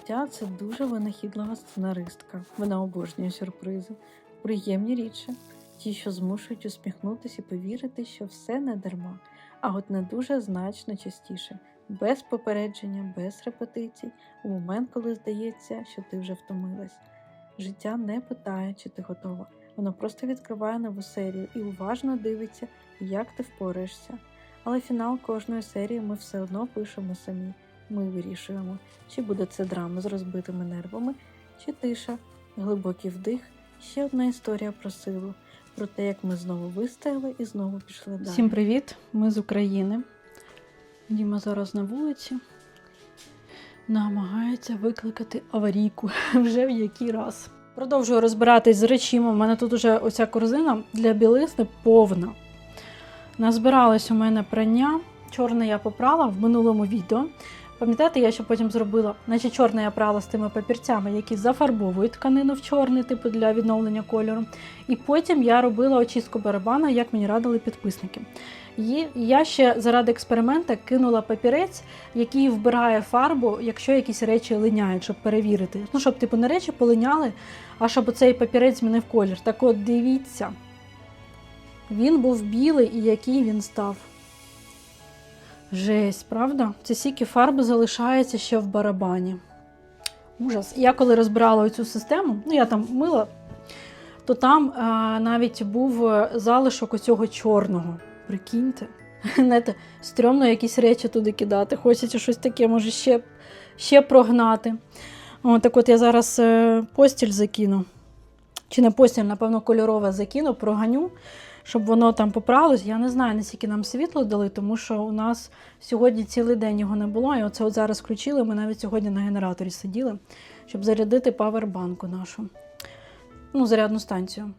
Життя це дуже винахідлива сценаристка. Вона обожнює сюрпризи, приємні річі, ті, що змушують усміхнутися і повірити, що все не дарма, а от не дуже значно частіше, без попередження, без репетицій, у момент, коли здається, що ти вже втомилась. Життя не питає, чи ти готова. Воно просто відкриває нову серію і уважно дивиться, як ти впораєшся. Але фінал кожної серії ми все одно пишемо самі. Ми вирішуємо, чи буде це драма з розбитими нервами, чи тиша, глибокий вдих, ще одна історія про силу, про те, як ми знову вистояли і знову пішли далі. Всім привіт! Ми з України. Діма зараз на вулиці. Намагається викликати аварійку вже в який раз. Продовжую розбиратись з речима. У мене тут уже оця корзина для білизни повна. Назбиралось у мене прання. Чорне я попрала в минулому відео. Пам'ятаєте, я ще потім зробила, наче чорне я прала з тими папірцями, які зафарбовують тканину в чорний, типу для відновлення кольору. І потім я робила очистку барабана, як мені радили підписники. І я ще заради експеримента кинула папірець, який вбирає фарбу, якщо якісь речі линяють, щоб перевірити. Ну, щоб типу не речі полиняли, а щоб цей папірець змінив колір. Так от дивіться, він був білий і який він став. Жесть, правда? Це стільки фарби залишається ще в барабані. Ужас. Я коли розбирала цю систему, ну я там мила, то там а, навіть був е, залишок оцього чорного. Прикиньте. Знаєте, стрьомно якісь речі туди кидати. Хочеться щось таке, може, ще, ще прогнати. О, так от я зараз е, постіль закину. Чи не постіль, напевно, кольорове закину, проганю щоб воно там поправилось. Я не знаю, наскільки нам світло дали, тому що у нас сьогодні цілий день його не було. І оце от зараз включили. Ми навіть сьогодні на генераторі сиділи, щоб зарядити павербанку нашу. Ну, зарядну станцію.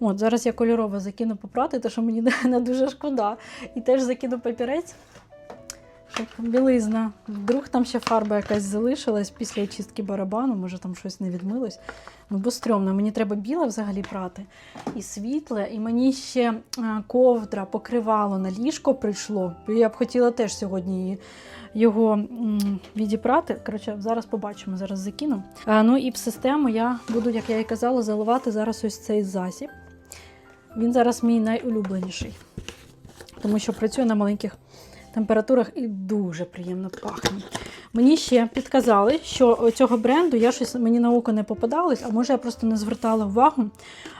От, зараз я кольорово закину попрати, тому що мені не дуже шкода. І теж закину папірець, щоб білизна. Вдруг там ще фарба якась залишилась після очистки барабану, може там щось не відмилось. Ну, бо стрьомно, мені треба біле взагалі прати. І світле, і мені ще ковдра, покривало на ліжко прийшло. Я б хотіла теж сьогодні його відіпрати. Коротше, зараз побачимо, зараз закину. А, ну і в систему я буду, як я і казала, заливати зараз ось цей засіб. Він зараз мій найулюбленіший, тому що працює на маленьких температурах і дуже приємно пахне. Мені ще підказали, що цього бренду я щось мені на око не попадалось, а може я просто не звертала увагу.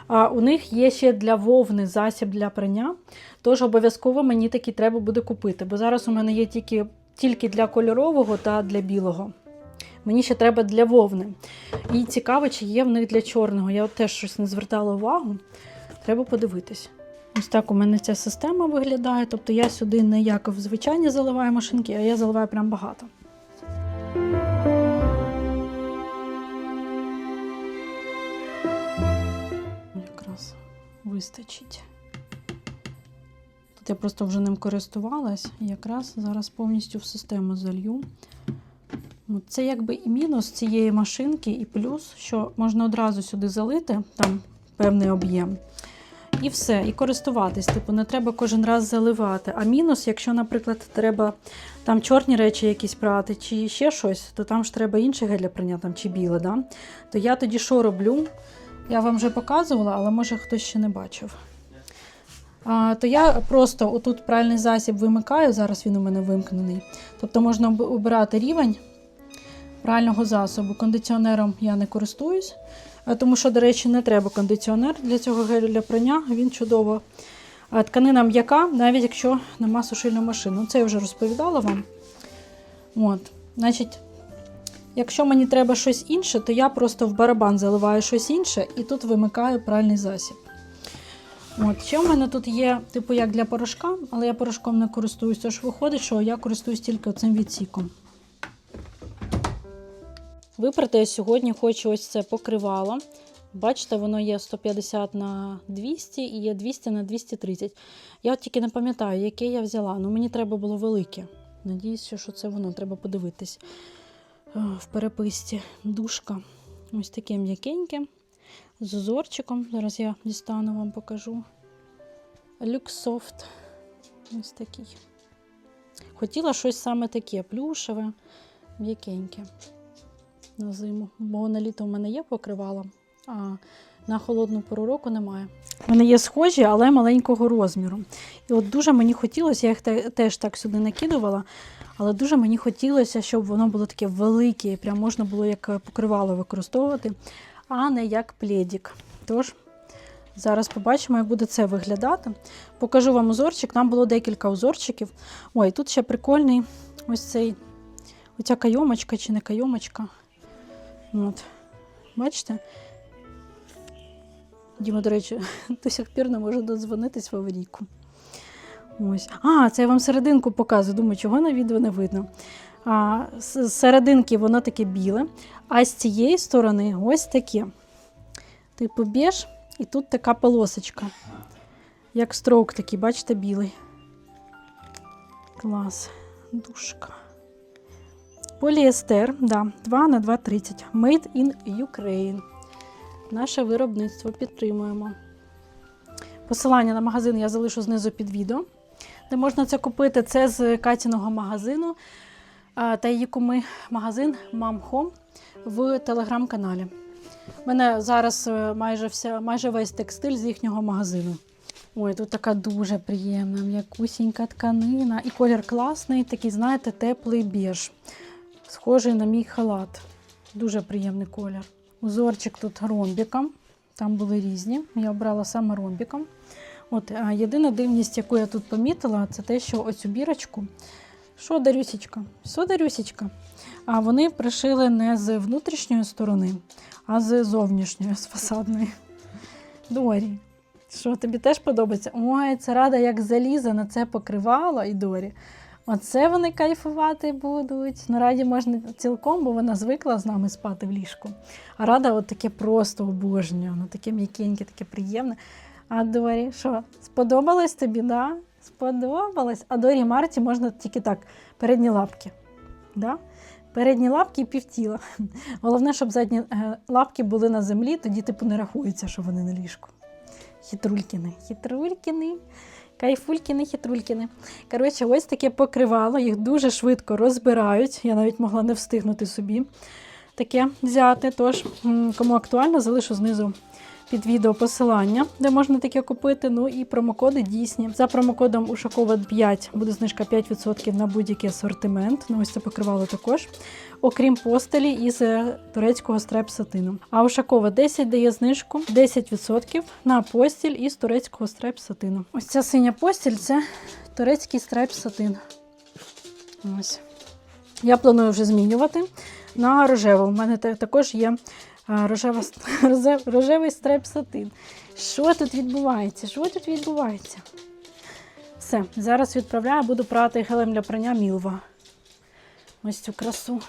А у них є ще для вовни засіб для прання. Тож обов'язково мені такий треба буде купити, бо зараз у мене є тільки, тільки для кольорового та для білого. Мені ще треба для вовни. І цікаво, чи є в них для чорного. Я теж щось не звертала увагу. Треба подивитись. Ось так у мене ця система виглядає. Тобто я сюди не як в звичайні заливаю машинки, а я заливаю прям багато. Якраз вистачить. Тут я просто вже ним користувалась і якраз зараз повністю в систему залью. Це якби і мінус цієї машинки, і плюс, що можна одразу сюди залити там певний об'єм. І все, і користуватись. Типу, не треба кожен раз заливати. А мінус, якщо, наприклад, треба там чорні речі якісь прати, чи ще щось, то там ж треба інше гель прання, там, чи біле. Да? То я тоді що роблю? Я вам вже показувала, але може хтось ще не бачив. А, То я просто отут пральний засіб вимикаю, зараз він у мене вимкнений. Тобто можна обирати рівень прального засобу. Кондиціонером я не користуюсь. Тому що, до речі, не треба кондиціонер для цього гелю для прання, він чудово. Тканина м'яка, навіть якщо нема сушильної машини. Це я вже розповідала вам. От. Значить, Якщо мені треба щось інше, то я просто в барабан заливаю щось інше і тут вимикаю пральний засіб. От. Ще в мене тут є, типу, як для порошка, але я порошком не користуюсь, тож виходить, що я користуюсь тільки цим відсіком. Випрати я сьогодні хочу ось це покривало. Бачите, воно є 150 на 200 і є 200 на 230. Я от тільки не пам'ятаю, яке я взяла. Ну мені треба було велике. Надіюся, що це воно, треба подивитись в переписці. Душка. Ось таке м'якеньке. З узорчиком. Зараз я дістану вам покажу. Люксофт. Ось такий. Хотіла щось саме таке плюшеве, м'якеньке. На зиму. Бо на літо в мене є покривало, а на холодну пору року немає. Мене є схожі, але маленького розміру. І от дуже мені хотілося, я їх теж так сюди накидувала, але дуже мені хотілося, щоб воно було таке велике, прям можна було як е, покривало використовувати, а не як пледік. Тож зараз побачимо, як буде це виглядати. Покажу вам узорчик. Там було декілька узорчиків. Ой, тут ще прикольний ось цей оця кайомочка чи не кайомочка. От. Бачите? Діма, до речі, до сих пір не може додзвонитись в аварійку. Ось. А, це я вам серединку показую. Думаю, чого на відео не видно. А, з серединки воно таке біле, а з цієї сторони ось таке. Типу біж, і тут така полосочка. Як строук такий, бачите, білий. Клас. Душка. Поліестер, да, 2 на 2,30. Made in Ukraine. Наше виробництво підтримуємо. Посилання на магазин я залишу знизу під відео, де можна це купити. Це з Катіного магазину та її куми магазин Mom в телеграм-каналі. У мене зараз е, майже, вся, майже весь текстиль з їхнього магазину. Ой, тут така дуже приємна, м'якусінька тканина. І колір класний, такий, знаєте, теплий біж. Схожий на мій халат. Дуже приємний колір. Узорчик тут ромбіком. Там були різні. Я обрала саме ромбіком. От, а єдина дивність, яку я тут помітила, це те, що оцю бірочку. Що, Дарюсічка? Що, Дарюсічка? А вони пришили не з внутрішньої сторони, а з зовнішньої, з фасадної. Дорі. Що тобі теж подобається? Ой, це рада, як заліза на це покривало і Дорі. Оце вони кайфувати будуть. Ну, раді можна цілком, бо вона звикла з нами спати в ліжку. А рада от таке просто обожнює. Воно таке м'якеньке, таке приємне. А Дорі, що, сподобалось тобі, да? Сподобалось. А Дорі Марті можна тільки так, передні лапки. Да? Передні лапки і півтіла. Головне, щоб задні е, лапки були на землі, тоді типу не рахується, що вони на ліжку. Хитрулькіни, хитрулькіни, кайфулькіни, хитрулькіни. Коротше, ось таке покривало, їх дуже швидко розбирають. Я навіть могла не встигнути собі таке взяти. Тож, кому актуально, залишу знизу під відео посилання, де можна таке купити. Ну і промокоди дійсні. За промокодом Ушакова 5 буде знижка 5% на будь-який асортимент. Ну, ось це покривало також. Окрім постелі із е, турецького страйп-сатину. А Ушакова 10 дає знижку 10% на постіль із турецького страйп-сатину. Ось ця синя постіль це турецький страйп-сатин. Ось. Я планую вже змінювати на рожеву. У мене також є рожева, рожевий страйп-сатин. Що тут відбувається? Що тут відбувається? Все, зараз відправляю, буду прати гелем для прання Мілва. Ось цю красу.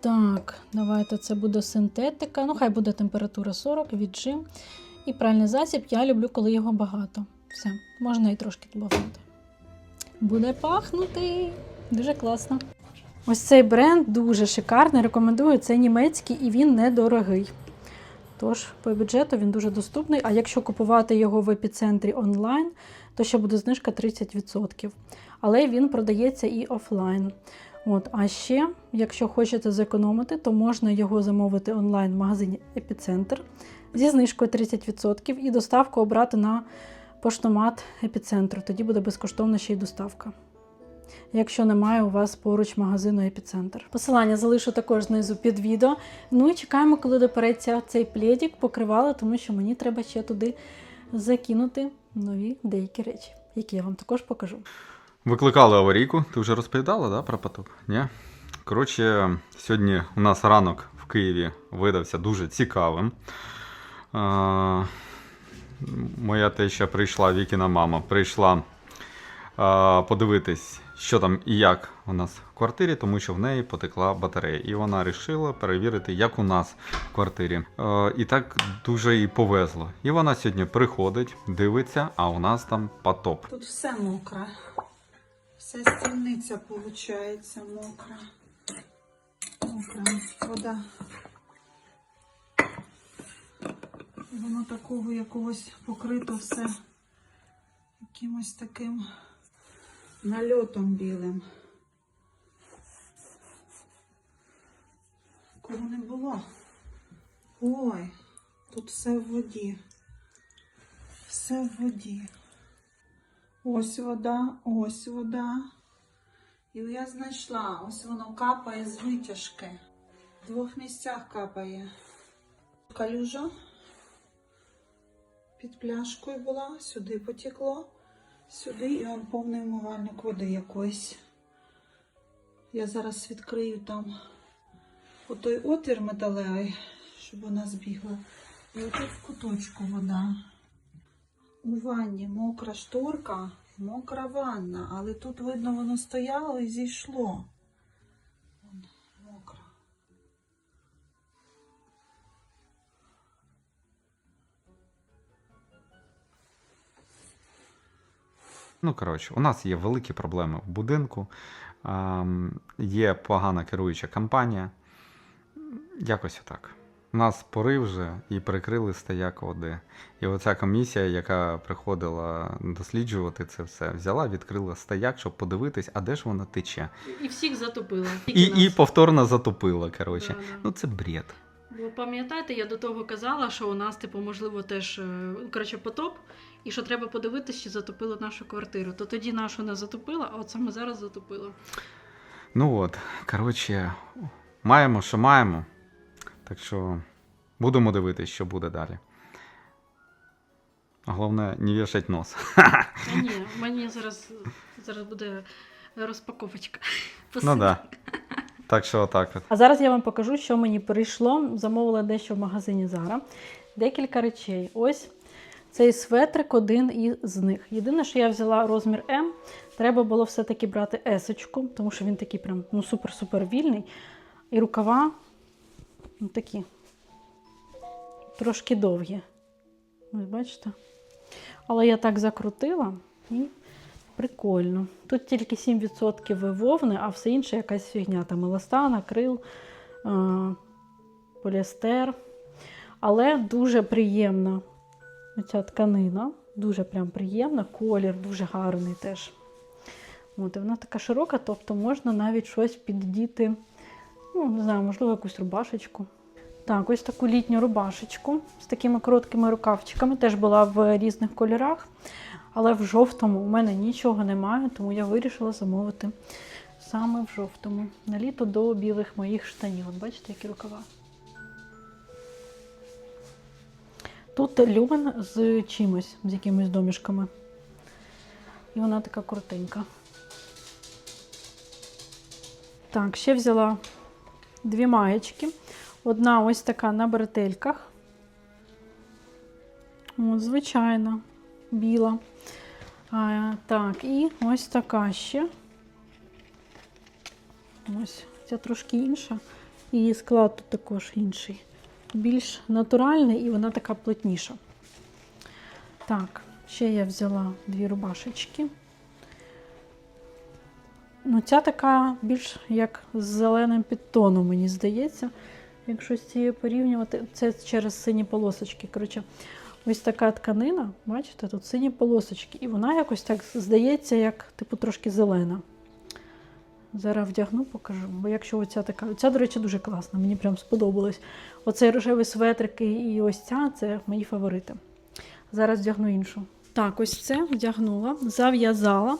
Так, давайте це буде синтетика. Ну, хай буде температура 40, віджим. І пральний засіб я люблю, коли його багато. Все, можна і трошки додати. Буде пахнути. Дуже класно. Ось цей бренд дуже шикарний. Рекомендую. Це німецький і він недорогий. Тож, по бюджету він дуже доступний. А якщо купувати його в епіцентрі онлайн, то ще буде знижка 30%. Але він продається і офлайн. От, а ще, якщо хочете зекономити, то можна його замовити онлайн в магазині Епіцентр зі знижкою 30% і доставку обрати на поштомат епіцентру. Тоді буде безкоштовна ще й доставка. Якщо немає у вас поруч магазину епіцентр. Посилання залишу також знизу під відео. Ну і чекаємо, коли допереться цей пледік, покривало, тому що мені треба ще туди закинути нові деякі речі, які я вам також покажу. Викликали аварійку. Ти вже розповідала, да, про потоп? Ні? Коротше, сьогодні у нас ранок в Києві видався дуже цікавим. А, моя теща прийшла, Вікіна мама, прийшла а, подивитись, що там і як у нас в квартирі, тому що в неї потекла батарея. І вона вирішила перевірити, як у нас в квартирі. Е, і так дуже їй повезло. І вона сьогодні приходить, дивиться, а у нас там потоп. Тут все мокре. Вся стільниця виходить мокра. Мокра вода. Воно такого якогось покрито все якимось таким нальотом білим. Кого не було. Ой, тут все в воді. Все в воді. Ось вода, ось вода. І я знайшла, ось воно капає з витяжки. В двох місцях капає. Калюжа під пляшкою була, сюди потекло сюди і он повний умивальник води якоїсь. Я зараз відкрию там отой отвір металевий, щоб вона збігла. І отут в куточку вода. У ванні мокра шторка, мокра ванна, але тут видно, воно стояло і зійшло. Ну, коротше, у нас є великі проблеми в будинку, ем, є погана керуюча компанія. Якось отак. Нас порив вже і прикрили стояк води. І оця комісія, яка приходила досліджувати це все, взяла, відкрила стояк, щоб подивитись, а де ж вона тече. І всіх затопило. І, і повторно затопила. Коротше. Да, да. Ну це бред. Бо пам'ятаєте, я до того казала, що у нас, типу, можливо, теж е, коротше, потоп, і що треба подивитися, чи затопило нашу квартиру. То тоді нашу не затопило, а от саме зараз затопило. Ну от, коротше, маємо, що маємо. Так що будемо дивитись, що буде далі. Головне, не вішать нос. А ні, мені зараз, зараз буде розпаковочка. Ну да. Так що отак от. А зараз я вам покажу, що мені прийшло. Замовила дещо в магазині Zara. Декілька речей. Ось цей светрик один із них. Єдине, що я взяла розмір М, треба було все-таки брати есочку, тому що він такий прям ну, супер-супер вільний. І рукава ну, такі трошки довгі. Ось бачите? Але я так закрутила і прикольно. Тут тільки 7% вовни, а все інше якась фігня. Там еластан, акрил, е, поліестер. Але дуже приємна ця тканина. Дуже прям приємна, колір дуже гарний теж. От, і вона така широка, тобто можна навіть щось піддіти, ну, не знаю, можливо, якусь рубашечку. Так, ось таку літню рубашечку з такими короткими рукавчиками. Теж була в різних кольорах. Але в жовтому у мене нічого немає, тому я вирішила замовити саме в жовтому. На літо до білих моїх штанів. От бачите, які рукава. Тут люмен з чимось, з якимись домішками. І вона така коротенька. Так, ще взяла дві маєчки. Одна ось така на бретельках. От, звичайна, біла. А, так, і ось така ще. Ось, ця трошки інша. І склад тут також інший. Більш натуральний і вона така плотніша. Так, ще я взяла дві рубашечки. Ну, ця така більш як з зеленим підтоном, мені здається. Якщо з цією порівнювати, це через сині полосочки. Коротше, ось така тканина, бачите, тут сині полосочки. І вона якось так здається, як типу трошки зелена. Зараз вдягну, покажу. Бо якщо оця така, оця, до речі, дуже класна, мені прям сподобалось. Оцей рожевий светрик і ось ця це мої фаворити. Зараз вдягну іншу. Так, ось це вдягнула, зав'язала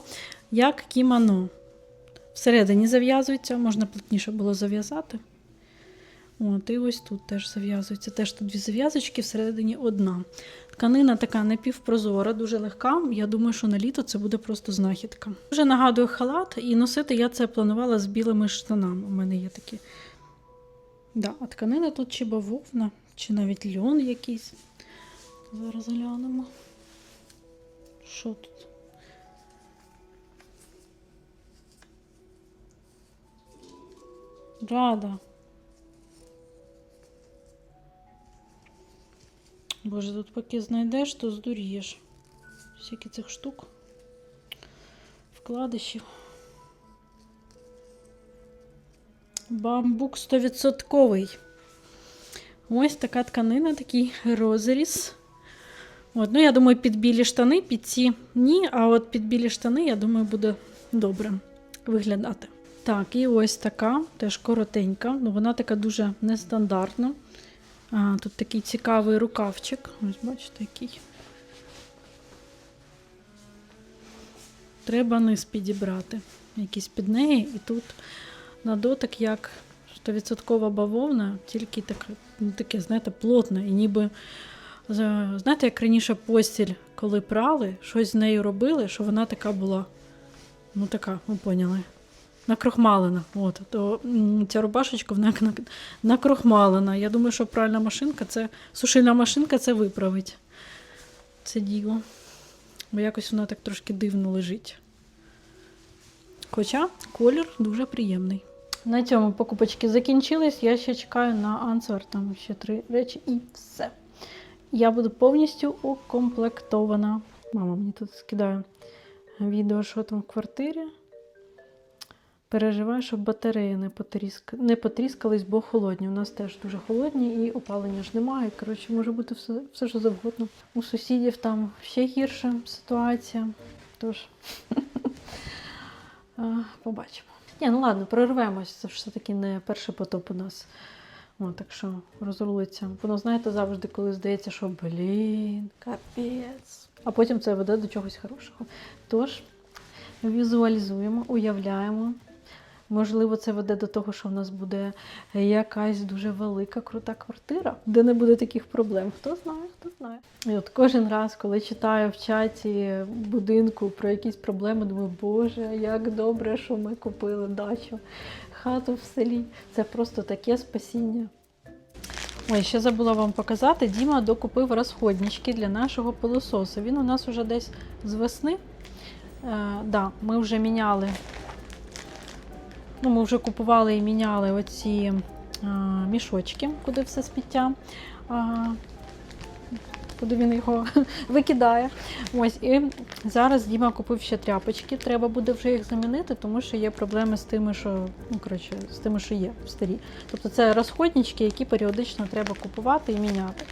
як кімоно. Всередині зав'язується, можна плотніше було зав'язати. От, і ось тут теж зав'язується. Теж тут дві зав'язочки, всередині одна. Тканина така напівпрозора, дуже легка. Я думаю, що на літо це буде просто знахідка. Дуже нагадує халат, і носити я це планувала з білими штанами. У мене є такі. Да, а тканина тут чи бавовна, чи навіть льон якийсь. Зараз глянемо. Що тут? Рада. Боже, тут поки знайдеш, то здурієш. Скільки цих штук. Вкладишів. Бамбук 100%. Ось така тканина, такий розріз. От, ну, я думаю, під білі штани, під ці ні, а от під білі штани, я думаю, буде добре виглядати. Так, і ось така, теж коротенька. Ну, вона така дуже нестандартна. А, тут такий цікавий рукавчик. Ось бачите, який. Треба низ підібрати. Якийсь під неї. І тут на дотик як 100% бавовна, тільки таке, ну, таке, знаєте, плотне. І ніби, знаєте, як раніше постіль, коли прали, щось з нею робили, що вона така була. Ну, така, ви поняли. Накрохмалена. От, то ця рубашечка вона накрохмалена. Я думаю, що пральна машинка це сушильна машинка це виправить. Це діло. Бо якось вона так трошки дивно лежить. Хоча колір дуже приємний. На цьому покупочки закінчились. Я ще чекаю на ансвер. Там ще три речі і все. Я буду повністю укомплектована. Мама мені тут скидає відео, що там в квартирі. Переживаю, щоб батареї не, потріск... не потріскались, бо холодні. У нас теж дуже холодні і опалення ж немає. Коротше, може бути все, все що завгодно. У сусідів там ще гірша ситуація. Тож побачимо. Ні, ну ладно, прорвемось. Це все-таки не перший потоп у нас. О, так що розрулиться. Воно, знаєте, завжди, коли здається, що блін, капець. А потім це веде до чогось хорошого. Тож, візуалізуємо, уявляємо. Можливо, це веде до того, що в нас буде якась дуже велика, крута квартира, де не буде таких проблем. Хто знає, хто знає. І от кожен раз, коли читаю в чаті будинку про якісь проблеми, думаю, Боже, як добре, що ми купили дачу, хату в селі. Це просто таке спасіння. Ой, ще забула вам показати. Діма докупив розходнички для нашого пилососу. Він у нас уже десь з весни. Е, да, ми вже міняли. Ну, ми вже купували і міняли оці е, мішочки, куди все сміття. А, куди він його викидає. Ось, і зараз Діма купив ще тряпочки. Треба буде вже їх замінити, тому що є проблеми з тими, що ну коротше, з тими, що є старі. Тобто це розходнички, які періодично треба купувати і міняти.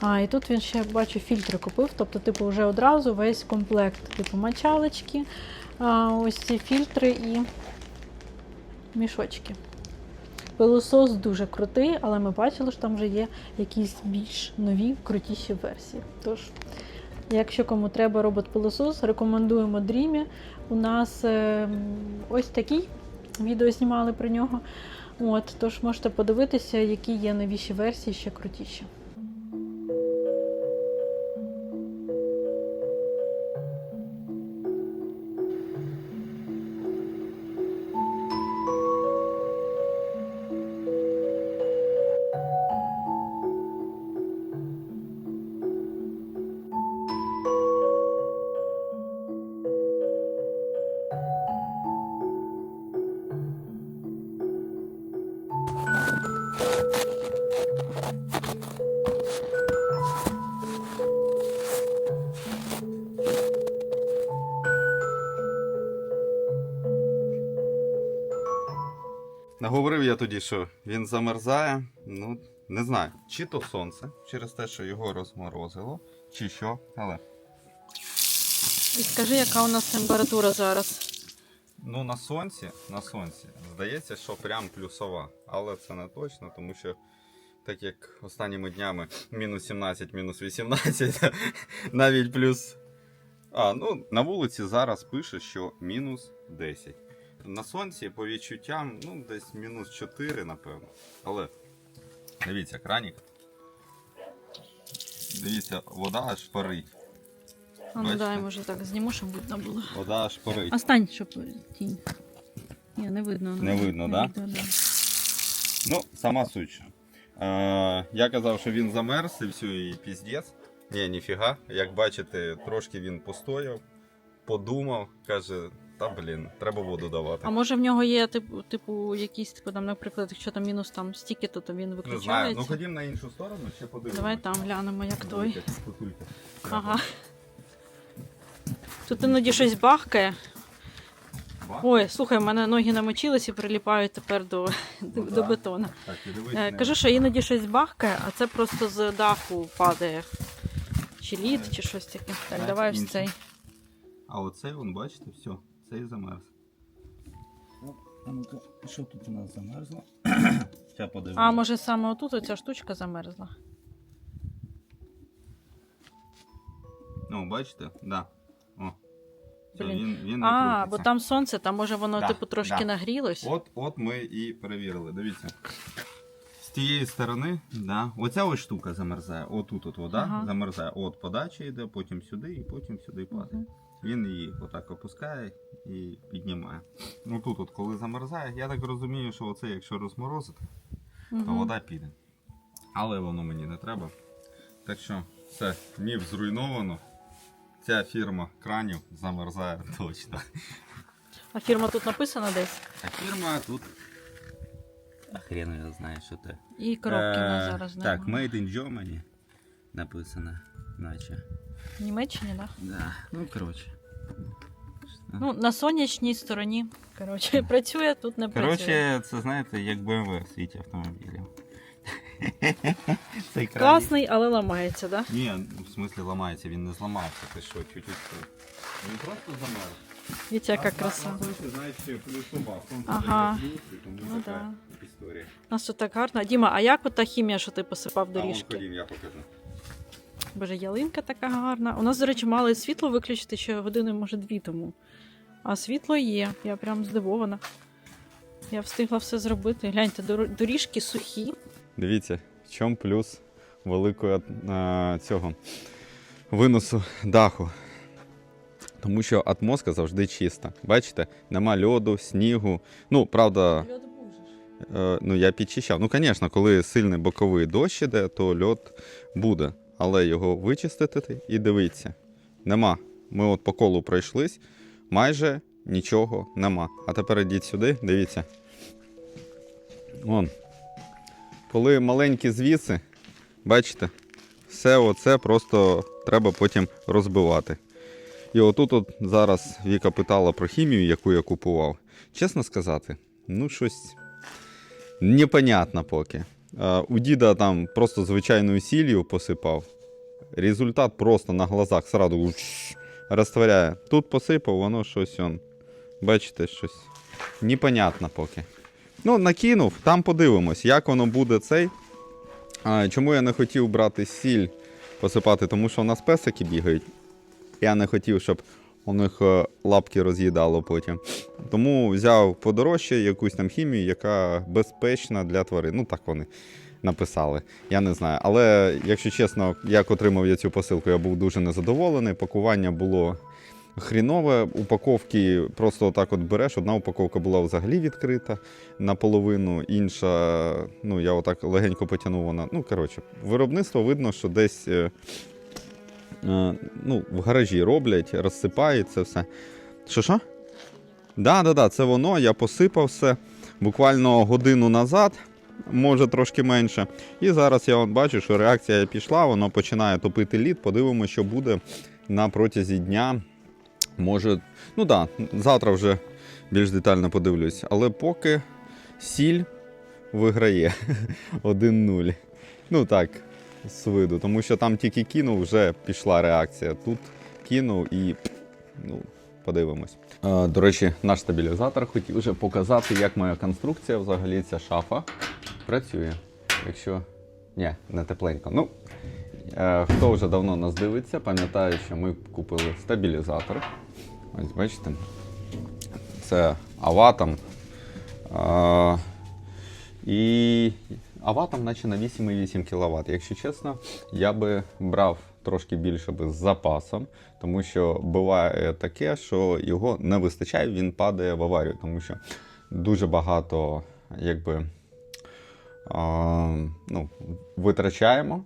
А, і тут він ще бачу фільтри купив, тобто, типу, вже одразу весь комплект, типу мочалочки, а, ось ці фільтри і мішочки. Пилосос дуже крутий, але ми бачили, що там вже є якісь більш нові, крутіші версії. Тож, якщо кому треба робот-пилосос, рекомендуємо Dreamy. У нас е, ось такий відео знімали про нього. От, тож можете подивитися, які є новіші версії, ще крутіші. Я тоді, що він замерзає. Ну, не знаю, чи то сонце, через те, що його розморозило, чи що, але. І скажи, яка у нас температура зараз? Ну, на сонці, на сонці, здається, що прям плюсова. Але це не точно, тому що так як останніми днями мінус 17, мінус 18, навіть плюс. А, ну, на вулиці зараз пише, що мінус 10. На сонці, по відчуттям, ну, десь мінус 4, напевно. Але дивіться, кранік. Дивіться, вода аж парить. А ну дай, може так зніму, щоб видно було. Вода аж парить. А стань, щоб тінь. Ні, не видно. Не видно, да? да? Ну, сама суть. Е, я казав, що він замерз і все, і піздець. Ні, ніфіга. Як бачите, трошки він постояв, подумав, каже, та блін, треба воду давати. А може в нього є типу, типу якісь, типу, там, наприклад, якщо там мінус там стільки, то, то він Не знаю. виключається. Ну ходім на іншу сторону, ще подивимося. Давай там глянемо, як той. Потулька. Ага. Тут іноді щось бахкає. Ба? Ой, слухай, в мене ноги намочились і приліпають тепер до, до, Ну да. бетона. Так, і дивись, Е, не- Кажу, що іноді щось бахкає, а це просто з даху падає. Чи лід, чи щось таке. Так, Давай давай ось цей. А оцей, вон, бачите, все, цей замерз. Ну, А ну-ка, що тут у нас замерзло? Зараз подивимось. А може саме отут оця штучка замерзла? Ну, бачите? Да. О. Все, Блін. він, він не А, бо крутиться. там сонце, там може воно Да, типу трошки да. нагрілось. От, от ми і перевірили. Дивіться. З тієї сторони, да, оця ось штука замерзає. Отут от вода Ага. замерзає. От подача йде, потім сюди і потім сюди падає. Мгм. Він її отак опускає і піднімає. Ну тут, от, коли замерзає, я так розумію, що оце, якщо розморозити, то вода піде. Але воно мені не треба. Так що все, міф зруйновано. Ця фірма кранів замерзає точно. А фірма тут написана десь. А фірма тут А хрен його знає, що це. І коробки в нас Е, зараз Так. Made in Germany написано, наче. В Німеччині, так? Да? Да. Ну, коротше. Ну, на сонячній стороні. Коротше, працює, тут не працює. Коротше, це знаєте, як BMW в світі автомобілів. Цей Класний, але ламається, так? Да? Ні, в смислі ламається, він не зламався. Ти що, чуть-чуть. Він просто замерз. Дивіться, яка краса. Знаєш, плюсова. Сонце Ага. тому Ну така да. історія. У нас тут так гарно. Діма, а як ота хімія, що ти посипав А вон доріжки? ходім, я покажу. Боже, ялинка така гарна. У нас, до речі, мали світло виключити ще години, може, дві тому. А світло є. Я прям здивована. Я встигла все зробити. Гляньте, доріжки сухі. Дивіться, в чому плюс великого а, цього виносу даху. Тому що атмосфера завжди чиста. Бачите, нема льоду, снігу. Ну, правда, е, ну я підчищав. Ну, звісно, коли сильний боковий дощ іде, то льод буде. Але його вичистити і дивіться. Нема. Ми от по колу пройшлись, майже нічого нема. А тепер йдіть сюди, дивіться. Вон, коли маленькі звіси, бачите, все оце просто треба потім розбивати. І отут от зараз Віка питала про хімію, яку я купував. Чесно сказати, ну щось непонятно поки. У діда там просто звичайною сіллю посипав. Результат просто на глазах сразу розтворяє. Тут посипав, воно щось он. Бачите, щось непонятно поки. Ну, накинув, там подивимось, як воно буде цей. А, чому я не хотів брати сіль посипати? Тому що у нас песики бігають. Я не хотів, щоб у них е, лапки роз'їдало потім. Тому взяв подорожче якусь там хімію, яка безпечна для тварин. Ну, так вони написали. Я не знаю. Але, якщо чесно, як отримав я цю посилку, я був дуже незадоволений. Пакування було хрінове. Упаковки просто отак от береш. Одна упаковка була взагалі відкрита наполовину, інша, ну я отак легенько потягнув вона. Ну, коротше, виробництво видно, що десь е, е, ну, в гаражі роблять, розсипають це все. Що що? Да, да, да, це воно. Я посипав все буквально годину назад, може трошки менше. І зараз я бачу, що реакція пішла, воно починає топити лід. Подивимося, що буде на протязі дня. Може, ну так, да, завтра вже більш детально подивлюсь. Але поки сіль виграє 1-0. Ну так, з виду. Тому що там тільки кинув, вже пішла реакція. Тут кинув і ну, подивимось. До речі, наш стабілізатор хотів вже показати, як моя конструкція, взагалі ця шафа працює. Якщо. Ні, не тепленько. Ну, е, хто вже давно нас дивиться, пам'ятає, що ми купили стабілізатор. Ось бачите. Це Аватом. А, і Аватом, наче на 8,8 кВт. Якщо чесно, я би брав трошки більше би з запасом, тому що буває таке, що його не вистачає, він падає в аварію, тому що дуже багато якби, ну, витрачаємо.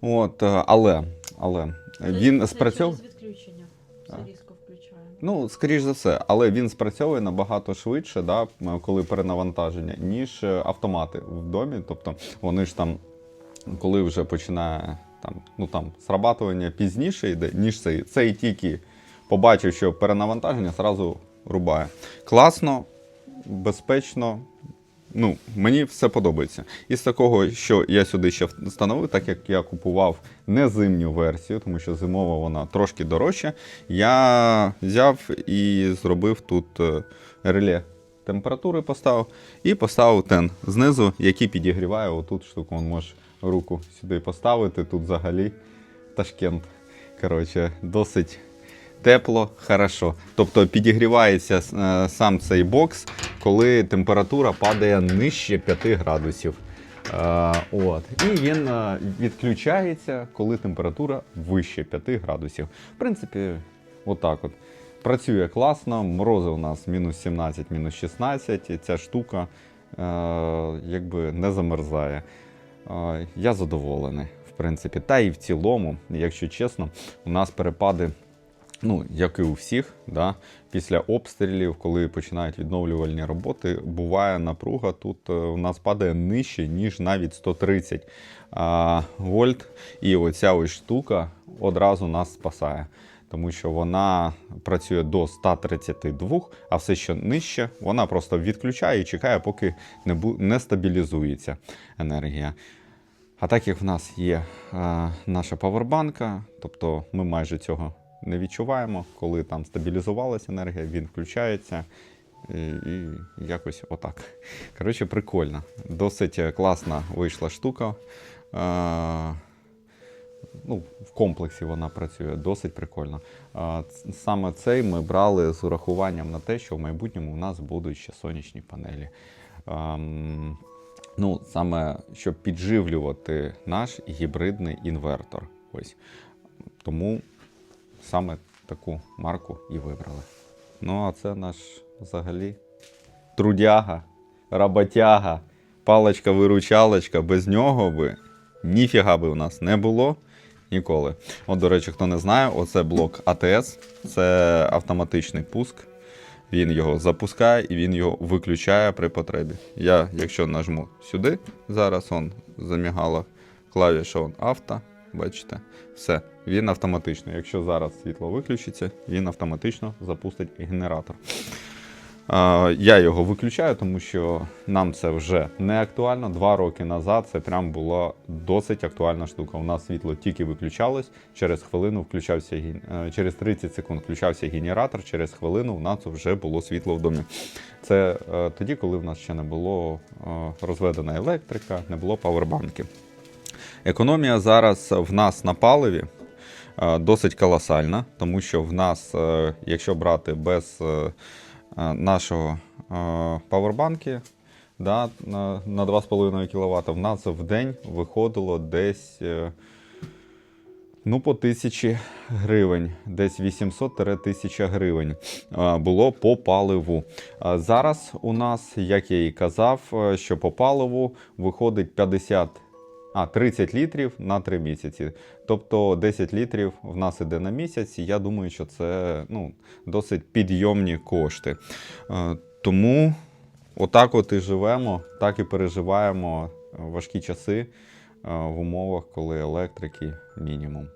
От, е, але, але він спрацьовує. відключення. Все різко включаємо. Ну, скоріш за все, але він спрацьовує набагато швидше, да, коли перенавантаження, ніж е, автомати в домі. Тобто вони ж там, коли вже починає там, ну, там, срабатування пізніше йде, ніж цей. Цей тільки побачив, що перенавантаження, зразу рубає. Класно, безпечно. Ну, мені все подобається. Із такого, що я сюди ще встановив, так як я купував не зимню версію, тому що зимова вона трошки дорожча, я взяв і зробив тут е, реле температури поставив, і поставив тен знизу, який підігріває отут штуку. Вон можеш руку сюди поставити. Тут взагалі Ташкент. Коротше, досить тепло, хорошо. Тобто підігрівається е, сам цей бокс, коли температура падає нижче 5 градусів. Е, от. І він е, відключається, коли температура вище 5 градусів. В принципі, отак от. Працює класно, морози у нас мінус 17, мінус 16, і ця штука е, якби не замерзає. Е, я задоволений, в принципі. Та і в цілому, якщо чесно, у нас перепади, ну, як і у всіх, да, після обстрілів, коли починають відновлювальні роботи, буває напруга. Тут е, у нас падає нижче, ніж навіть 130 а, вольт. І оця ось штука одразу нас спасає. Тому що вона працює до 132, а все, що нижче, вона просто відключає і чекає, поки не, бу- не стабілізується енергія. А так як в нас є е, наша павербанка, тобто ми майже цього не відчуваємо, коли там стабілізувалася енергія, він включається і, і якось отак. Коротше, прикольно. Досить е, класна вийшла штука. Е, ну, в комплексі вона працює досить прикольно. А, Саме цей ми брали з урахуванням на те, що в майбутньому у нас будуть ще сонячні панелі. Ам, ну, саме щоб підживлювати наш гібридний інвертор. Ось. Тому саме таку марку і вибрали. Ну, а це наш взагалі трудяга, роботяга, паличка-виручалочка. Без нього би ніфіга би у нас не було ніколи. От, до речі, хто не знає, оце блок АТС, це автоматичний пуск. Він його запускає і він його виключає при потребі. Я, якщо нажму сюди, зараз он замігала клавіша он авто, бачите, все, він автоматично. Якщо зараз світло виключиться, він автоматично запустить генератор. Я його виключаю, тому що нам це вже не актуально. Два роки назад це прям була досить актуальна штука. У нас світло тільки виключалось, через хвилину включався е, через 30 секунд включався генератор, через хвилину у нас вже було світло в домі. Це е, тоді, коли в нас ще не було е, розведена електрика, не було павербанків. Економія зараз в нас на паливі е, досить колосальна, тому що в нас, е, якщо брати без е, нашого павербанки да, на, на 2,5 кВт, в нас в день виходило десь ну, по тисячі гривень, десь 800-1000 гривень було по паливу. Зараз у нас, як я і казав, що по паливу виходить 50 а, 30 літрів на 3 місяці. Тобто 10 літрів в нас іде на місяць, і я думаю, що це ну, досить підйомні кошти. Е, Тому отак от і живемо, так і переживаємо важкі часи е, в умовах, коли електрики мінімум.